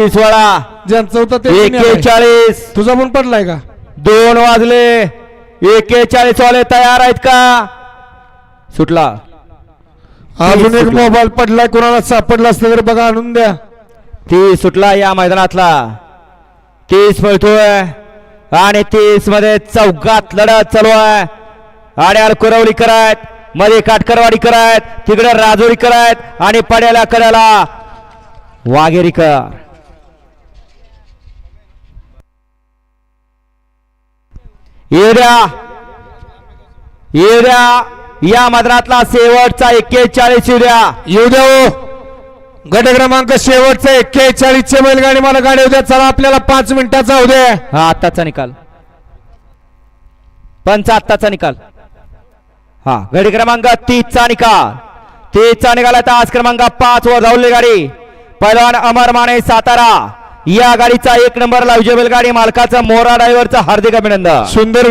वीस वेळा. ज्यांचं होतं ते यायला. एकेचाळीस. तुझा पण पडलाय का? दोन वाजले. एकेचाळीस वाले तयार आहेत का? सुटला. अजून एक सुटलं. मोबाईल पडलाय कोणाला सापडला असलं तर बघा आणून द्या. ती सुटला या मैदानातला. तीस पळतोय. आणि तीसमध्ये चौकात लढत चालू आहे. आड्याल कुरवली करायत मध्ये काटकरवाडी करायत तिकडे राजोरी करायत आणि पड्याला कड्याला वाघेरीकर. येड्या येड्या या मैदानातला शेवटचा एक्केचाळीस येड्या. येऊ द्या हो. गट क्रमांक शेवटचा एक्केचाळीस चे बैलगाडी मला गाडी उद्या. चला आपल्याला पाच मिनिटाचा दे. हा आत्ताचा निकाल. पंच आत्ताचा निकाल. हा गडी क्रमांक तीस चा निकाल. तीस चा निकाल आता आज क्रमांक पाच वर धावली गाडी. पैलवान अमर माने सातारा. या गाडीचा एक नंबरला विजय बैलगाडी मालकाचा मोरा ड्रायव्हरचा हार्दिक अभिनंदन. सुंदर